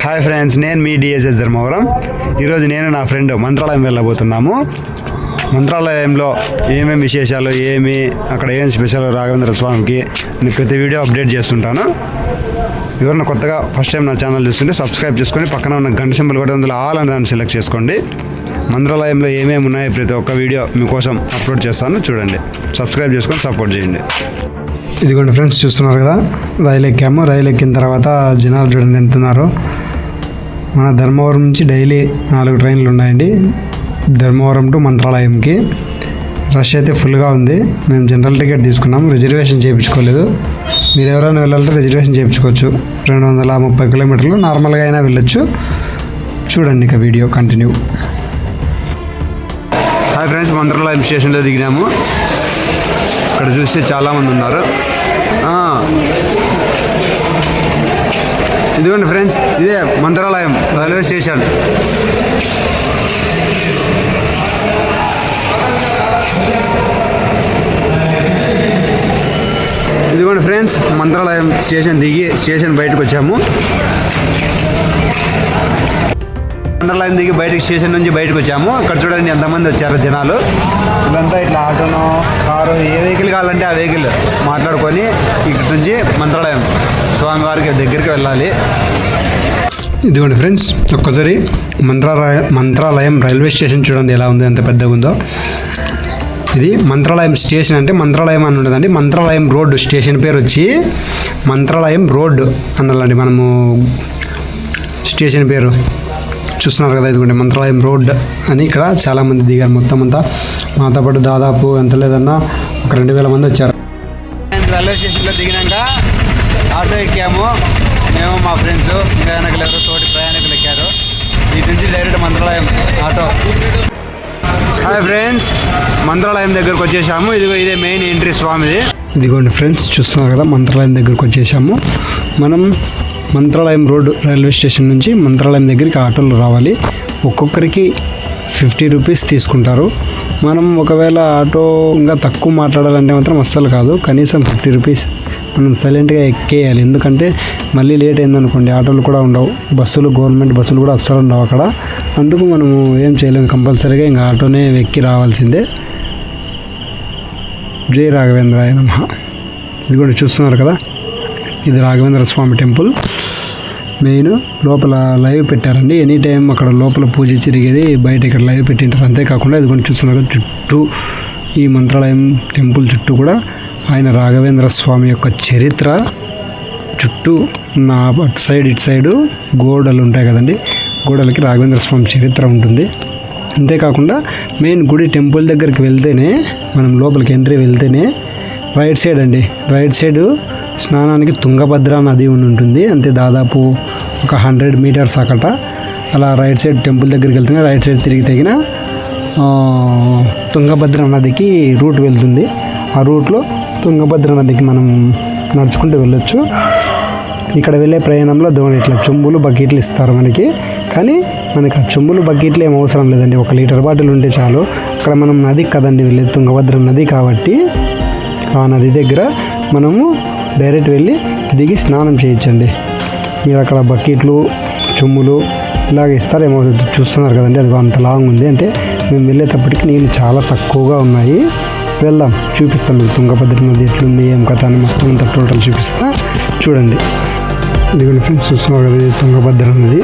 Hi friends నేను మీ DSS Dharmavaram. ఈరోజు నేను నా ఫ్రెండ్ మంత్రాలయం వెళ్ళబోతున్నాము. మంత్రాలయంలో ఏమేమి విశేషాలు ఏమి అక్కడ ఏం స్పెషల్ రాఘవేంద్ర స్వామికి నేను ప్రతి వీడియో అప్డేట్ చేస్తుంటాను. ఎవరైనా కొత్తగా ఫస్ట్ టైం నా ఛానల్ చూస్తుంటే సబ్స్క్రైబ్ చేసుకొని పక్కన ఉన్న గంట సింబల్ కూడా అందులో ఆల్ అని దాన్ని సెలెక్ట్ చేసుకోండి. మంత్రాలయంలో ఏమేమి ఉన్నాయో ప్రతి ఒక్క వీడియో మీకోసం అప్లోడ్ చేస్తాను. చూడండి. సబ్స్క్రైబ్ చేసుకొని సపోర్ట్ చేయండి. ఇదిగోండి ఫ్రెండ్స్ చూస్తున్నారు కదా? రైలు ఎక్కాము. రైలు ఎక్కిన తర్వాత జనాలు చూడండి ఎంత ఉన్నారో మన ధర్మవరం నుంచి డైలీ నాలుగు ట్రైన్లు ఉన్నాయండి. ధర్మవరం టు మంత్రాలయంకి. రష్ అయితే ఫుల్గా ఉంది. మేము జనరల్ టికెట్ తీసుకున్నాం రిజర్వేషన్ చేయించుకోలేదు. మీరు ఎవరైనా వెళ్ళాలంటే రిజర్వేషన్ చేయించుకోవచ్చు. రెండు వందల ముప్పై కిలోమీటర్లు నార్మల్గా అయినా వెళ్ళొచ్చు. చూడండి ఇక video continue. Hi friends Mantralayam స్టేషన్లో దిగినాము. ఇక్కడ చూస్తే చాలామంది ఉన్నారు. ఇదిగోండి ఫ్రెండ్స్ ఇదే మంత్రాలయం రైల్వే స్టేషన్. ఇదిగోండి ఫ్రెండ్స్ మంత్రాలయం స్టేషన్ దిగి స్టేషన్ బయటకు వచ్చాము. మంత్రాలయం దిగి బయటకు స్టేషన్ నుంచి బయటకు వచ్చాము. అక్కడ చూడండి ఎంతమంది వచ్చారు జనాలు. ఇదంతా ఇట్లా ఆటోను కారు ఏ వెహికల్ కావాలంటే ఆ వెహికల్ మాట్లాడుకొని ఇక్కడ నుంచి మంత్రాలయం. స్వామివారికి దగ్గరికి వెళ్ళాలి. ఇదిగోండి ఫ్రెండ్స్ ఒక్కసారి మంత్రాలయ మంత్రాలయం రైల్వే స్టేషన్ చూడండి ఎలా ఉంది ఎంత పెద్దగా ఉందో. ఇది మంత్రాలయం స్టేషన్ అంటే మంత్రాలయం అని ఉండదండి మంత్రాలయం రోడ్డు స్టేషన్ పేరు వచ్చి మంత్రాలయం రోడ్డు అనాలండి మనము స్టేషన్ పేరు. చూస్తున్నారు కదా ఇదిగోండి మంత్రాలయం రోడ్ అని ఇక్కడ చాలామంది దిగారు మొత్తం అంతా. మాతో పాటు దాదాపు ఎంత లేదన్నా ఒక రెండు వేల మంది వచ్చారు. రైల్వే స్టేషన్లో దిగినాక ఆటో ఎక్కాము. మేము మా ఫ్రెండ్స్ ఇంకా ఎవరు తోటి ప్రయాణికులు ఎక్కారు. ఇటు నుంచి direct Mantralayam auto. Hi friends Mantralayam దగ్గరకు వచ్చేసాము. ఇదిగో ఇదే మెయిన్ ఎంట్రీ స్వామిది. ఇదిగోండి ఫ్రెండ్స్ చూస్తున్నారు కదా మంత్రాలయం దగ్గరకు వచ్చేసాము. మనం మంత్రాలయం రోడ్ రైల్వే స్టేషన్ నుంచి మంత్రాలయం దగ్గరికి ఆటోలు రావాలి. ఒక్కొక్కరికి ఫిఫ్టీ రూపీస్ తీసుకుంటారు. మనం ఒకవేళ ఆటో ఇంకా తక్కువ మాట్లాడాలంటే మాత్రం అస్సలు కాదు. కనీసం ఫిఫ్టీ రూపీస్ మనం సైలెంట్గా ఎక్కేయాలి. ఎందుకంటే మళ్ళీ లేట్ అయిందనుకోండి ఆటోలు కూడా ఉండవు. బస్సులు గవర్నమెంట్ బస్సులు కూడా అస్సలు ఉండవు అక్కడ. అందుకు మనము ఏం చేయలేము కంపల్సరీగా ఇంకా ఆటోనే ఎక్కి రావాల్సిందే. జై రాఘవేంద్రాయ నమ. ఇది కూడా చూస్తున్నారు కదా? ఇది రాఘవేంద్ర స్వామి టెంపుల్. మెయిన్ లోపల లైవ్ పెట్టారండి. ఎనీ టైం అక్కడ లోపల పూజ జరిగేది బయట ఇక్కడ లైవ్ పెట్టింటారు. అంతేకాకుండా ఇది కొన్ని చూస్తున్నారు కదా, చుట్టూ ఈ మంత్రాలయం టెంపుల్ చుట్టూ కూడా ఆయన రాఘవేంద్ర స్వామి యొక్క చరిత్ర చుట్టూ నా అటు సైడ్ ఇటు సైడు గోడలు ఉంటాయి కదండి. గోడలకి రాఘవేంద్ర స్వామి చరిత్ర ఉంటుంది. అంతేకాకుండా మెయిన్ గుడి టెంపుల్ దగ్గరికి వెళ్తేనే మనం లోపలికి ఎంట్రీ వెళ్తేనే రైట్ సైడ్ అండి. రైట్ సైడ్ స్నానానికి తుంగభద్ర నది ఉంటుంది. అంతే దాదాపు ఒక హండ్రెడ్ మీటర్స్ అక్కడ అలా రైట్ సైడ్ టెంపుల్ దగ్గరికి వెళ్తేనే రైట్ సైడ్ తిరిగి తగిన తుంగభద్ర నదికి రూట్ వెళ్తుంది. ఆ రూట్లో తుంగభద్ర నదికి మనం నడుచుకుంటూ వెళ్ళొచ్చు. ఇక్కడ వెళ్ళే ప్రయాణంలో దోణి ఇట్లా చెంబులు బకెట్లు ఇస్తారు మనకి. కానీ మనకి ఆ చెంబులు బకెట్లు ఏం అవసరం లేదండి. ఒక లీటర్ బాటిల్ ఉంటే చాలు. అక్కడ మనం నది కదండి వెళ్ళేది తుంగభద్ర నది కాబట్టి ఆ నది దగ్గర మనము డైరెక్ట్ వెళ్ళి దిగి స్నానం చేయొచ్చండి. మీరు అక్కడ బకెట్లు చెమ్ములు ఇలాగ ఇస్తారేమో చూస్తున్నారు కదండి. అది అంత లాంగ్ ఉంది అంటే మేము వెళ్ళేటప్పటికి నీళ్ళు చాలా తక్కువగా ఉన్నాయి. వెళ్దాం. చూపిస్తాం మీకు. తుంగభద్ర నది ఎట్లుంది ఏం కథ అని మొత్తం అంతా టోటల్ చూపిస్తా. చూడండి. ఇదిగోండి ఫ్రెండ్స్ చూస్తున్నారు కదా తుంగభద్ర నది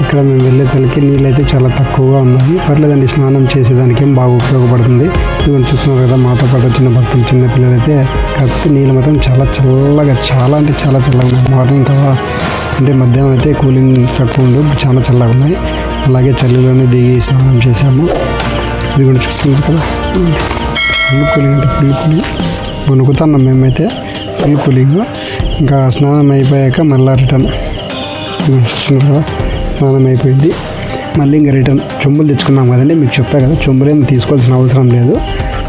ఇక్కడ మేము వెళ్ళే తలకి నీళ్ళు అయితే చాలా తక్కువగా ఉన్నాయి. పర్లేదండి స్నానం చేసేదానికి ఏం బాగా ఉపయోగపడుతుంది. ఇదిగోండి చూస్తున్నారు కదా మాతో పాటు వచ్చిన భక్తులు చిన్న పిల్లలు అయితే కాకపోతే నీళ్ళు మాత్రం చాలా చల్లగా చాలా అంటే చాలా చల్లగా ఉన్నాయి. మార్నింగ్ కదా. అంటే మధ్యాహ్నం అయితే కూలింగ్ తక్కువ ఉండు చాలా చల్లగా ఉన్నాయి. అలాగే చలిలోనే దిగి స్నానం చేశాము. ఇది కూడా చూస్తున్నారు కదా. ఫుల్ కూలింగ్ అంటే ఫుల్ కూలింగ్ వణుకుతున్నాం మేమైతే ఫుల్ కూలింగ్ ఇంకా స్నానం అయిపోయాక మళ్ళీ రిటర్న్. చూస్తున్నారు కదా స్నానం అయిపోయింది. మళ్ళీ ఇంకా రిటర్న్. చెంబులు తెచ్చుకున్నాం కదండి మీకు చెప్పా కదా చెంబులు ఏమి తీసుకోవాల్సిన అవసరం లేదు.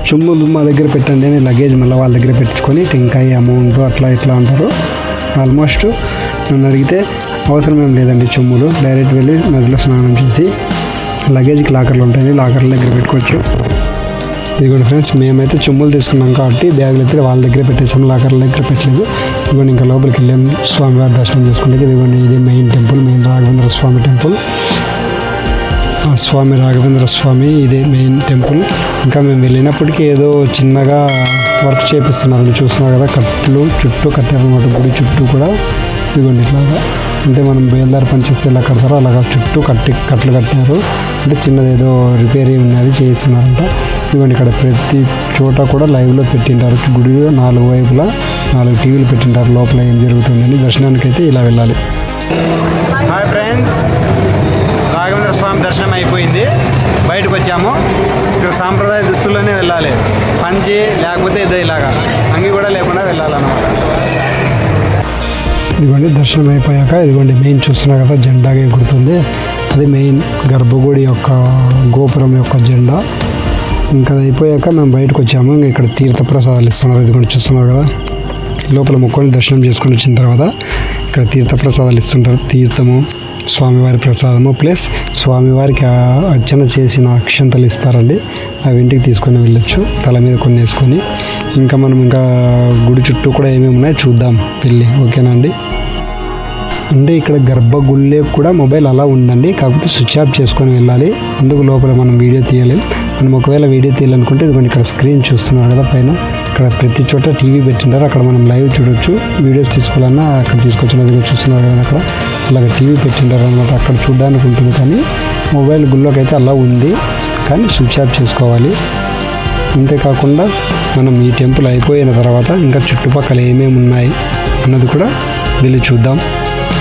చెంబులు మా దగ్గర పెట్టండి అని లగేజ్ మళ్ళీ వాళ్ళ దగ్గర పెట్టుకొని టెంకాయ అమౌంట్ అట్లా ఇట్లా అంటారు. ఆల్మోస్ట్ నన్ను అడిగితే అవసరం ఏం లేదండి చెమ్ములు. డైరెక్ట్ వెళ్ళి నదిలో స్నానం చేసి లగేజ్కి లాకర్లు ఉంటాయి లాకర్ల దగ్గర పెట్టుకోవచ్చు. ఇదిగోండి ఫ్రెండ్స్ మేమైతే చెమ్ములు తీసుకున్నాం కాబట్టి బ్యాగులు అయితే వాళ్ళ దగ్గర పెట్టేసాం లాకర్ల దగ్గర పెట్టలేదు. ఇదిగోండి ఇంకా లోపలికి వెళ్ళాం. స్వామివారి దర్శనం చేసుకుంటే ఇదిగోండి ఇది main temple main Raghavendra Swami temple ఆ స్వామి రాఘవేంద్ర స్వామి ఇదే మెయిన్ టెంపుల్ ఇంకా మేము వెళ్ళినప్పటికీ ఏదో చిన్నగా వర్క్ చేపిస్తున్నారు. చూస్తున్నారు కదా కట్లు చుట్టూ కట్టారనమాట గుడి చుట్టూ కూడా. ఇదిగోండి ఇట్లాగా. అంటే మనం బేల్దారి పనిచేస్తే ఎలా కడతారో అలాగా చుట్టూ కట్టి కట్లు కట్టారు. అంటే చిన్నది ఏదో రిపేర్ ఉన్నది చేస్తున్నారంట ఇదిగోండి ఇక్కడ ప్రతి చోట కూడా లైవ్లో పెట్టింటారు. గుడి నాలుగు వైపులా నాలుగు టీవీలు పెట్టింటారు. లోపల ఏం జరుగుతుందని దర్శనానికి అయితే ఇలా వెళ్ళాలి. హాయ్ ఫ్రెండ్స్ రాఘవేంద్ర స్వామి దర్శనం అయిపోయింది. బయటకు వచ్చాము. ఇక్కడ సాంప్రదాయ దుస్తుల్లోనే వెళ్ళాలి. పంచి లేకపోతే ఇదే ఇలాగా. అంగి కూడా లేకుండా వెళ్ళాలన్నమాట. ఇదిగోండి దర్శనం అయిపోయాక ఇదిగోండి మెయిన్ చూస్తున్నా కదా జెండాగా ఎగురుతుంది అది మెయిన్ గర్భగుడి యొక్క గోపురం యొక్క జెండా. ఇంకా అయిపోయాక మేము బయటకు వచ్చాము. ఇంకా ఇక్కడ తీర్థ ప్రసాదాలు ఇస్తున్నారు. ఇదిగోండి చూస్తున్నారు కదా. లోపల మొక్కని దర్శనం చేసుకొని వచ్చిన తర్వాత ఇక్కడ తీర్థ ప్రసాదాలు ఇస్తుంటారు. తీర్థము స్వామివారి ప్రసాదము ప్లస్ స్వామివారికి అర్చన చేసిన అక్షంతలు ఇస్తారండి. అవి ఇంటికి తీసుకొని వెళ్ళొచ్చు. తల మీద కొన్ని వేసుకొని. ఇంకా మనం ఇంకా గుడి చుట్టూ కూడా ఏమేమి ఉన్నాయో చూద్దాం వెళ్ళి. ఓకేనా అండి? అంటే ఇక్కడ గర్భగుళ్ళే కూడా మొబైల్ అలా ఉందండి. కాకపోతే స్విచ్ ఆఫ్ చేసుకొని వెళ్ళాలి. అందుకు లోపల మనం వీడియో తీయలేం. మనం ఒకవేళ వీడియో తీయాలనుకుంటే ఇదిగోండి ఇక్కడ స్క్రీన్ చూస్తున్నారు కదా పైన. ఇక్కడ ప్రతి చోట టీవీ పెట్టింటారు అక్కడ మనం లైవ్ చూడొచ్చు. వీడియోస్ తీసుకోవాలన్నా అక్కడ తీసుకొచ్చిన అది చూస్తున్నారు కదా అక్కడ. అలాగ టీవీ పెట్టింటారు అనమాట అక్కడ చూడడానికి ఉంటుంది కానీ మొబైల్ గుళ్ళోకి అయితే అలా ఉంది. కానీ స్విచ్ ఆఫ్ చేసుకోవాలి. అంతేకాకుండా మనం ఈ టెంపుల్ అయిపోయిన తర్వాత ఇంకా చుట్టుపక్కల ఏమేమి ఉన్నాయి అన్నది కూడా వెళ్ళి చూద్దాం.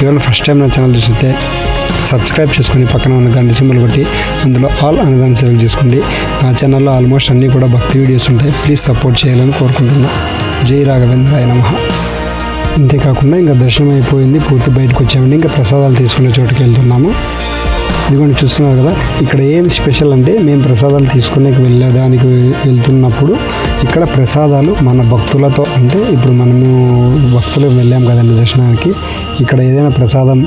ఒకవేళ ఫస్ట్ టైం నా ఛానల్ చూస్తే సబ్స్క్రైబ్ చేసుకుని పక్కన ఉన్న గంట సింబల్ కొట్టి అందులో ఆల్ అనే సెలెక్ట్ చేసుకోండి. నా ఛానల్లో ఆల్మోస్ట్ అన్నీ కూడా భక్తి వీడియోస్ ఉంటాయి. ప్లీజ్ సపోర్ట్ చేయాలని కోరుకుంటున్నా. జై రాఘవేంద్ర నమ. అంతేకాకుండా ఇంకా దర్శనం అయిపోయింది. పూర్తి బయటకు వచ్చామండి. ఇంకా ప్రసాదాలు తీసుకునే చోటుకి వెళ్తున్నాము. ఇదిగోండి చూస్తున్నారు కదా? ఇక్కడ ఏం స్పెషల్ అంటే మేము ప్రసాదాలు తీసుకునే వెళ్ళడానికి వెళ్తున్నప్పుడు ఇక్కడ ప్రసాదాలు మన భక్తులతో అంటే ఇప్పుడు మనము భక్తులు వెళ్ళాం కదండి దర్శనానికి ఇక్కడ ఏదైనా ప్రసాదం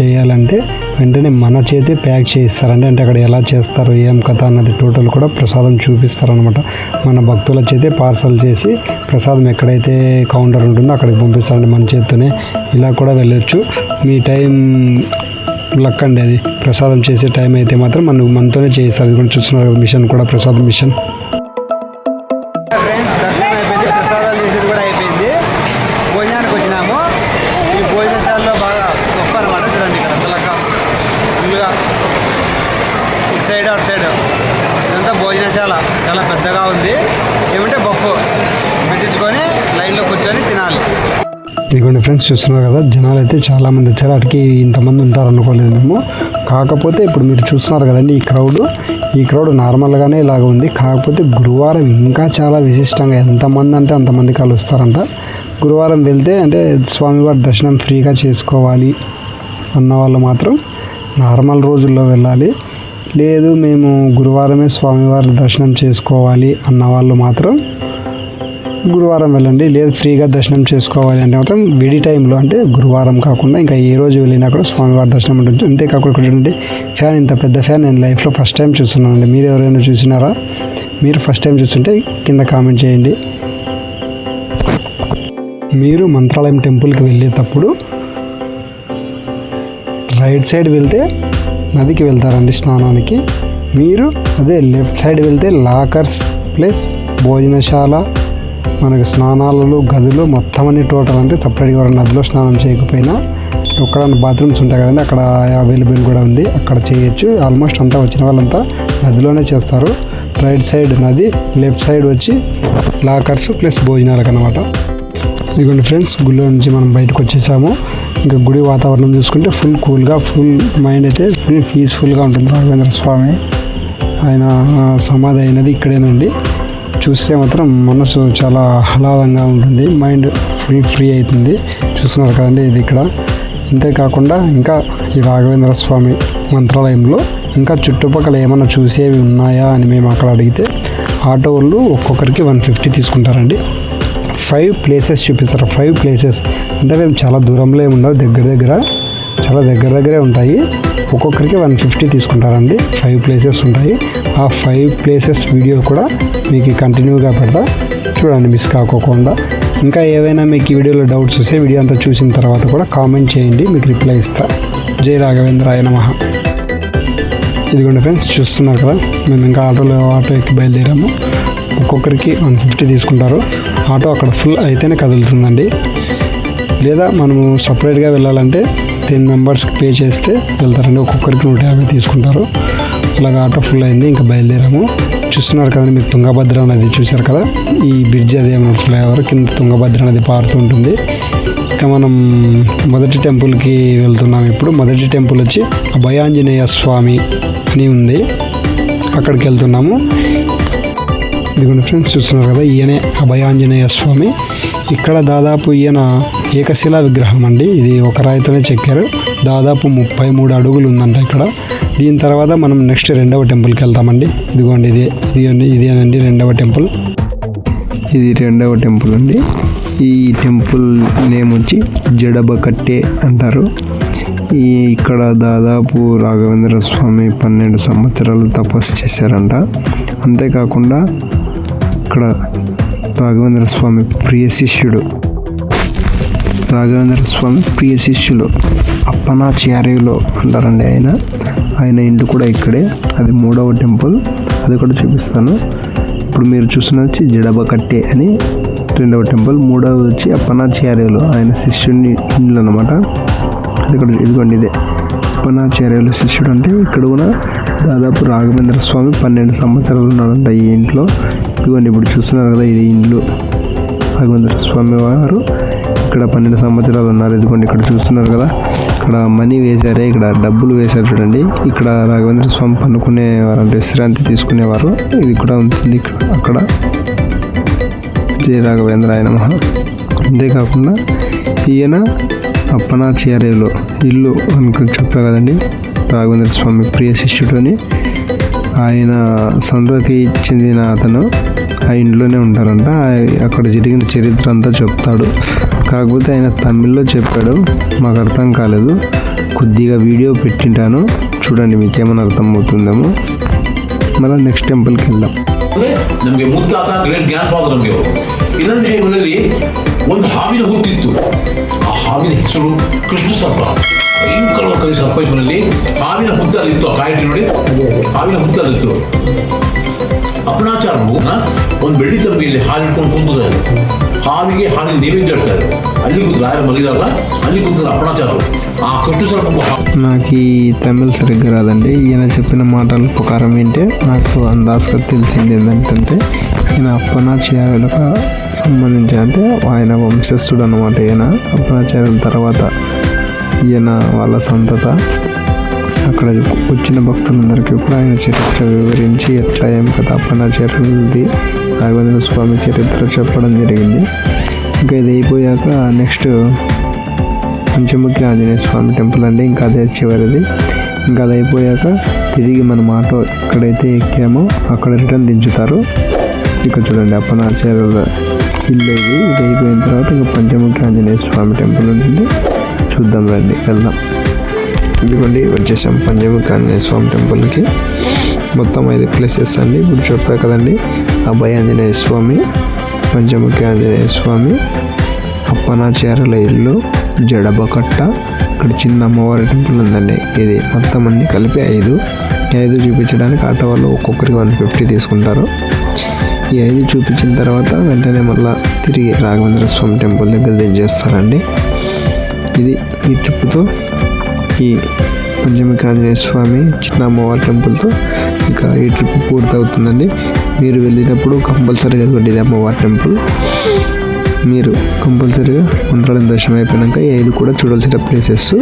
చేయాలంటే వెంటనే మన చేతే ప్యాక్ చేయిస్తారండి. అంటే అక్కడ ఎలా చేస్తారు ఏం కథ అన్నది టోటల్ కూడా ప్రసాదం చూపిస్తారనమాట మన భక్తుల చేతే పార్సల్ చేసి ప్రసాదం ఎక్కడైతే కౌంటర్ ఉంటుందో అక్కడికి పంపిస్తారండి మన చేత్తోనే. ఇలా కూడా వెళ్ళొచ్చు. మీ టైం లక్ అండి అది. ప్రసాదం చేసే టైం అయితే మాత్రం మనం మనతోనే చేస్తారు ఇది కూడా చూస్తున్నారు కదా మిషన్ కూడా ప్రసాదం మిషన్ దర్శనం అయిపోయింది. చేసేది కూడా అయిపోయింది. వచ్చినాము. ఈ భోజనశాలలో బాగా సైడ్ అవుట్ సైడ్. ఇదంతా భోజనశాల. చాలా పెద్దగా ఉంది. ఏమంటే బొప్పు. ఇదిగోండి ఫ్రెండ్స్ చూస్తున్నారు కదా జనాలు అయితే చాలామంది వచ్చారు. అటుకి ఇంతమంది ఉంటారు అనుకోలేదు మేము. కాకపోతే ఇప్పుడు మీరు చూస్తున్నారు కదండి ఈ క్రౌడ్ ఈ క్రౌడ్ నార్మల్గానే ఇలాగ ఉంది. కాకపోతే గురువారం ఇంకా చాలా విశిష్టంగా ఎంతమంది అంటే అంతమంది కలుస్తారంట. గురువారం వెళ్తే అంటే స్వామివారి దర్శనం ఫ్రీగా చేసుకోవాలి అన్న వాళ్ళు మాత్రం నార్మల్ రోజుల్లో వెళ్ళాలి. లేదు మేము గురువారమే స్వామివారి దర్శనం చేసుకోవాలి అన్న వాళ్ళు మాత్రం గురువారం వెళ్ళండి. లేదు ఫ్రీగా దర్శనం చేసుకోవాలి అంటే మాత్రం విడి టైంలో అంటే గురువారం కాకుండా ఇంకా ఏ రోజు వెళ్ళినా కూడా స్వామివారి దర్శనం ఉంటుంది. అంతేకాకుండా ఇక్కడ ఫ్యాన్ ఇంత పెద్ద ఫ్యాన్ నేను లైఫ్లో ఫస్ట్ టైం చూస్తున్నానండి. మీరు ఎవరైనా చూసినారా? మీరు ఫస్ట్ టైం చూస్తుంటే కింద కామెంట్ చేయండి. మీరు మంత్రాలయం టెంపుల్కి వెళ్ళేటప్పుడు రైట్ సైడ్ వెళ్తే నదికి వెళ్తారండి స్నానానికి. మీరు అదే లెఫ్ట్ సైడ్ వెళ్తే లాకర్స్ ప్లస్ భోజనశాల మనకి స్నానాలలో గదులు మొత్తం అన్ని టోటల్ అంటే సపరేట్గా ఎవరైనా నదిలో స్నానం చేయకపోయినా ఎక్కడైనా బాత్రూమ్స్ ఉంటాయి కదండి అక్కడ అవైలబుల్ కూడా ఉంది. అక్కడ చేయొచ్చు. ఆల్మోస్ట్ అంతా వచ్చిన వాళ్ళంతా నదిలోనే చేస్తారు. రైట్ సైడ్ నది లెఫ్ట్ సైడ్ వచ్చి లాకర్స్ ప్లస్ భోజనాలకు అనమాట ఇదిగోండి ఫ్రెండ్స్ గుడిలో నుంచి మనం బయటకు వచ్చేసాము. ఇంకా గుడి వాతావరణం చూసుకుంటే ఫుల్ కూల్గా ఫుల్ మైండ్ అయితే ఫుల్ పీస్ఫుల్గా ఉంటుంది. రాఘవేంద్ర స్వామి. ఆయన సమాధి అయినది ఇక్కడేనండి. చూస్తే మాత్రం మనసు చాలా ఆహ్లాదంగా ఉంటుంది. మైండ్ ఫుల్ ఫ్రీ అవుతుంది. చూస్తున్నారు కదండి ఇది ఇక్కడ. ఇంతేకాకుండా ఇంకా ఈ రాఘవేంద్ర స్వామి మంత్రాలయంలో ఇంకా చుట్టుపక్కల ఏమైనా చూసేవి ఉన్నాయా అని మేము అక్కడ అడిగితే ఆటో వాళ్ళు ఒక్కొక్కరికి వన్ ఫిఫ్టీ తీసుకుంటారండి. ఫైవ్ ప్లేసెస్ చూపిస్తారు. ఫైవ్ ప్లేసెస్ అంటే మేము చాలా దూరంలో ఏమి ఉండవు. దగ్గర దగ్గర చాలా దగ్గర దగ్గరే ఉంటాయి. ఒక్కొక్కరికి వన్ ఫిఫ్టీ తీసుకుంటారండి. ఫైవ్ ప్లేసెస్ ఉంటాయి. ఆ ఫైవ్ ప్లేసెస్ వీడియో కూడా మీకు కంటిన్యూగా పెడతా. చూడండి మిస్ కాకోకుండా. ఇంకా ఏవైనా మీకు ఈ వీడియోలో డౌట్స్ వస్తే వీడియో అంతా చూసిన తర్వాత కూడా కామెంట్ చేయండి. మీకు రిప్లై ఇస్తా. జై రాఘవేంద్రాయ నమ. ఇదిగోండి ఫ్రెండ్స్ చూస్తున్నారు కదా? మేము ఇంకా ఆటోలో ఆటో ఎక్కి బయలుదేరాము. ఒక్కొక్కరికి వన్ ఫిఫ్టీ తీసుకుంటారు. ఆటో అక్కడ ఫుల్ అయితేనే కదులుతుందండి. లేదా మనము సపరేట్గా వెళ్ళాలంటే టెన్ మెంబర్స్కి పే చేస్తే వెళ్తారండి. ఒక్కొక్కరికి నూట యాభై తీసుకుంటారు. అలాగా ఆటో ఫుల్ అయింది ఇంకా బయలుదేరాము. చూస్తున్నారు కదండి మీరు తుంగభద్ర నది చూశారు కదా? ఈ బ్రిడ్జ్ అదే మన ఫ్లైఓవర్ కింద తుంగభద్ర నది పారుతూ ఉంటుంది. ఇంకా మనం మొదటి టెంపుల్కి వెళ్తున్నాం ఇప్పుడు. మొదటి టెంపుల్ వచ్చి అభయాంజనేయ స్వామి అని ఉంది. అక్కడికి వెళ్తున్నాము. ఇదిగోండి ఫ్రెండ్స్ చూస్తున్నారు కదా ఈయనే అభయాంజనేయ స్వామి. ఇక్కడ దాదాపు ఈయన ఏకశిలా విగ్రహం అండి. ఇది ఒక రాయితోనే చెక్కారు. దాదాపు ముప్పై మూడు అడుగులు ఉందంట ఇక్కడ. దీని తర్వాత మనం నెక్స్ట్ రెండవ టెంపుల్కి వెళ్తామండి. ఇదిగోండి ఇదే ఇది ఇదేనండి రెండవ టెంపుల్. ఇది రెండవ టెంపుల్ అండి. ఈ టెంపుల్ నేమ్ వచ్చి జడబకట్టే అంటారు. ఈ ఇక్కడ దాదాపు రాఘవేంద్ర స్వామి పన్నెండు సంవత్సరాలు తపస్సు చేశారంట. అంతేకాకుండా ఇక్కడ రాఘవేంద్ర స్వామి ప్రియ శిష్యుడు. రాఘవేంద్ర స్వామి ప్రియ శిష్యులు అప్పనాచార్యులు అంటారండి ఆయన. ఆయన ఇల్లు కూడా ఇక్కడే. అది మూడవ టెంపుల్. అది కూడా చూపిస్తాను. ఇప్పుడు మీరు చూసిన వచ్చి జడబకట్టే అని రెండవ టెంపుల్. మూడవది వచ్చి అప్పనాచార్యులు ఆయన శిష్యుని ఇల్లు అనమాట అది ఇక్కడ ఇదిగోండి ఇదే. అప్పనాచార్యులు శిష్యుడు అంటే ఇక్కడ కూడా దాదాపు రాఘవేంద్ర స్వామి పన్నెండు సంవత్సరాలు ఉన్నాడంట ఈ ఇంట్లో. ఇదిగోండి ఇప్పుడు చూస్తున్నారు కదా ఇది ఇల్లు. రాఘవేంద్ర స్వామి వారు ఇక్కడ పన్నెండు సంవత్సరాలు ఉన్నారు. ఇదిగోండి ఇక్కడ చూస్తున్నారు కదా ఇక్కడ మనీ వేశారే ఇక్కడ డబ్బులు వేశారు చూడండి. ఇక్కడ రాఘవేంద్ర స్వామి పన్నుకునేవారు అంటే విశ్రాంతి తీసుకునేవారు. ఇది కూడా ఉంటుంది ఇక్కడ అక్కడ. జయ రాఘవేంద్ర ఆయన మహా అంతేకాకుండా ఈయన అప్పనాచార్యులు ఇల్లు అనుకుని చెప్పా కదండి రాఘవేంద్ర స్వామి ప్రియ శిష్యుడని ఆయన సంతకి చెందిన అతను ఆ ఇంట్లోనే ఉంటారంట ఆ- అక్కడ జరిగిన చరిత్ర అంతా చెప్తాడు కాకపోతే ఆయన తమిళ్లో చెప్పాడు మాకు అర్థం కాలేదు కొద్దిగా వీడియో పెట్టింటాను చూడండి మీకేమైనా అర్థం అవుతుందేమో మళ్ళీ నెక్స్ట్ టెంపుల్కి వెళ్దాం ಅಂದ್ರೆ ನಮಗೆ ಮುತ್ತಾತ ಗ್ರೇಟ್ ಗ್ರ್ಯಾಂಡ್ ಫಾದರ್ ನಮಗೆ ಅವರು ಇನ್ನೊಂದು ವಿಷಯಗಳಲ್ಲಿ ಒಂದು ಹಾವಿನ ಹುಟ್ಟಿತ್ತು ಆ ಹಾವಿನ ಹೆಸರು ಕೃಷ್ಣ ಸರ್ಪ ಭಯಂಕರವಾಗಿ ಕರಿ ಸರ್ಪ ಇವನಲ್ಲಿ ಹಾವಿನ ಹುತ್ತಲ್ಲಿತ್ತು ಆ ಕಾಯಿಟಿ ನೋಡಿ ಹಾವಿನ ಹುತ್ತಲ್ಲಿತ್ತು ಅಪಣಾಚಾರವು ಒಂದು ಬೆಳ್ಳಿ ತಂಬಿಯಲ್ಲಿ ಹಾಲು ಇಟ್ಕೊಂಡು ಕುಂತಿದ್ದಾರೆ ಹಾವಿಗೆ ಹಾಲಿನ ನೈವೇದ್ಯ ಇಡ್ತಾರೆ ಅಲ್ಲಿ ಕೂತು ರಾಯರು ಮಲಗಿದಾಗ ಅಲ್ಲಿ ಕೂತಿದ್ದಾರೆ ಅಪಣಾಚಾರರು ಆ ಕೃಷ್ಣ ಸರ್ಪ నాకు ఈ తమిళ్ సరిగ్గా రాదండి ఈయన చెప్పిన మాటల ప్రకారం ఏంటంటే నాకు అందాజుగా తెలిసింది ఏంటంటే ఈయన అప్పనాచార్యులకు సంబంధించి అంటే ఆయన వంశస్థుడు అనమాట ఈయన అప్పనాచార్యుల తర్వాత ఈయన వాళ్ళ సంతత అక్కడ వచ్చిన భక్తులందరికీ కూడా ఆయన చరిత్ర వివరించి ఎట్లా ఏం కథ జరిగింది రాఘవేంద్ర స్వామి చరిత్ర చెప్పడం జరిగింది. ఇంకా ఇది అయిపోయాక నెక్స్ట్ పంచముఖి ఆంజనేయ స్వామి టెంపుల్ అండి. ఇంకా అదే చివరిది. ఇంకా అది అయిపోయాక తిరిగి మనం ఆటో ఎక్కడైతే ఎక్కామో అక్కడ రిటర్న్ దించుతారు. ఇక్కడ చూడండి అప్పనాచార్యుల ఇల్లు ఇది. ఇది అయిపోయిన తర్వాత ఇంకా పంచముఖి ఆంజనేయ స్వామి టెంపుల్ ఉంటుంది. చూద్దాం రండి వెళ్దాం. ఇదిగోండి వచ్చేసాం పంచముఖి ఆంజనేయ స్వామి టెంపుల్కి. మొత్తం ఐదు ప్లేసెస్ అండి. ఇప్పుడు చెప్పా కదండి అభయ ఆంజనేయ స్వామి పంచముఖి ఆంజనేయ స్వామి అప్పనాచారుల ఇల్లు జడబకట్ట. ఇక్కడ చిన్న అమ్మవారి టెంపుల్ ఉందండి. ఇది మొత్తం అన్ని కలిపి ఐదు. ఈ ఐదు చూపించడానికి ఆటో వాళ్ళు ఒక్కొక్కరికి వన్ ఫిఫ్టీ తీసుకుంటారు. ఈ ఐదు చూపించిన తర్వాత వెంటనే మళ్ళీ తిరిగి రాఘవేంద్ర స్వామి టెంపుల్ దగ్గర దించేస్తారండి. ఇది ఈ ట్రిప్తో ఈ పంచమిక స్వామి చిన్న అమ్మవారి టెంపుల్తో ఇంకా ఈ ట్రిప్ పూర్తవుతుందండి. మీరు వెళ్ళినప్పుడు కంపల్సరీగా ఇది అమ్మవారి టెంపుల్. మీరు కంపల్సరీగా మంత్రాలయం దర్శనం అయిపోయాక ఈ ఐదు కూడా చూడాల్సిన ప్లేసెస్.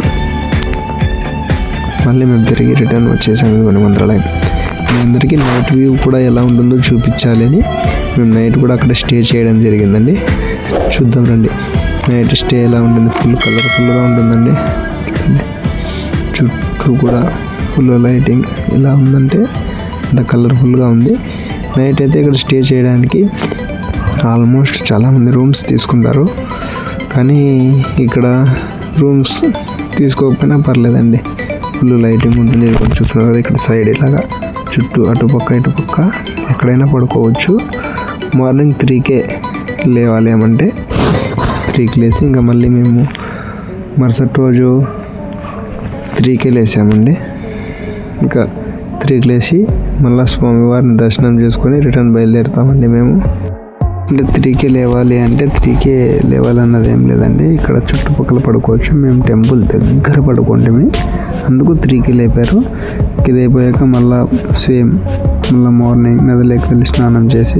మళ్ళీ మేము తిరిగి రిటర్న్ వచ్చేసాము ఇదిగోండి మంత్రాలయం మీ అందరికీ నైట్ వ్యూ కూడా ఎలా ఉంటుందో చూపించాలి అని మేము నైట్ కూడా అక్కడ స్టే చేయడం జరిగిందండి. చూద్దాం రండి. నైట్ స్టే ఎలా ఉంటుంది ఫుల్ కలర్ఫుల్గా ఉంటుందండి. చుట్టూ కూడా ఫుల్ లైటింగ్ ఎలా ఉందంటే అంత కలర్ఫుల్గా ఉంది. నైట్ అయితే ఇక్కడ స్టే చేయడానికి ఆల్మోస్ట్ చాలామంది రూమ్స్ తీసుకుంటారు. కానీ ఇక్కడ రూమ్స్ తీసుకోకపోయినా పర్లేదండి. ఫుల్ లైటింగ్ ఉంటుంది. చూస్తున్నారు కదా ఇక్కడ సైడ్ ఇలాగా చుట్టూ అటుపక్క ఇటుపక్క ఎక్కడైనా పడుకోవచ్చు. మార్నింగ్ త్రీకే లేవాలి ఏమంటే త్రీకి లేచి ఇంకా మళ్ళీ మేము మరుసటి రోజు త్రీకి లేసామండి. ఇంకా త్రీకి లేచి మళ్ళీ స్వామివారిని దర్శనం చేసుకొని రిటర్న్ బయలుదేరుతామండి మేము. అంటే త్రీకే లేవాలి అంటే త్రీకే లేవాలన్నది ఏం లేదండి. ఇక్కడ చుట్టుపక్కల పడుకోవచ్చు. మేము టెంపుల్ దగ్గర పడుకుంటాము అందుకు త్రీకే లేపారు. ఇది అయిపోయాక మళ్ళీ సేమ్ మళ్ళీ మార్నింగ్ నదిలోకి వెళ్ళి స్నానం చేసి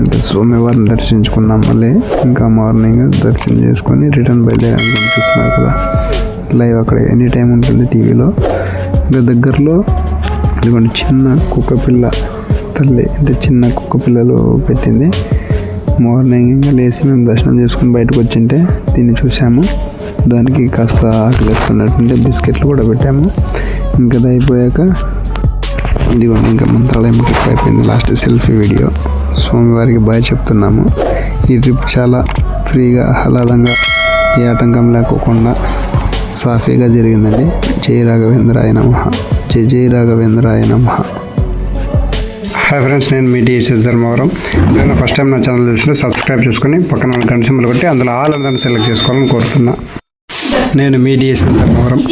ఇంకా స్వామివారిని దర్శించుకున్నాం మళ్ళీ. ఇంకా మార్నింగ్ దర్శనం చేసుకొని రిటర్న్ బయలుదేరాలని చూస్తున్నారు కదా. లైవ్ అక్కడ ఎనీ టైం ఉంటుంది టీవీలో. ఇంకా దగ్గరలో ఇదిగోండి చిన్న కుక్క పిల్ల తల్లి అంటే చిన్న కుక్క పిల్లలు పెట్టింది. మార్నింగ్ ఇంకా లేచి మేము దర్శనం చేసుకుని బయటకు వచ్చింటే దీన్ని చూసాము దానికి కాస్త ఆకలిస్తున్నట్టుంటే బిస్కెట్లు కూడా పెట్టాము. ఇంకా అది అయిపోయాక ఇదిగోండి ఇంకా మంత్రాలయం ట్రిప్ అయిపోయింది లాస్ట్ సెల్ఫీ వీడియో. స్వామివారికి బాయ్ చెప్తున్నాము. ఈ ట్రిప్ చాలా ఫ్రీగా ఆహ్లాదంగా ఏ ఆటంకం లేకోకుండా సాఫీగా జరిగిందండి. జై రాఘవేంద్రాయ నమ. జై జై రాఘవేంద్రాయ నమ. హాయ్ ఫ్రెండ్స్ నేను మీ టీఎస్ఎస్ ధర్మవరం. నేను ఫస్ట్ టైం నా ఛానల్ చూసినా సబ్స్క్రైబ్ చేసుకుని పక్కన గంట సింబల్ కొట్టి అందులో ఆల్ అందరిని సెలెక్ట్ చేసుకోవాలని కోరుతున్నా. నేను మీ డిఎస్ఎస్ ధర్మవరం.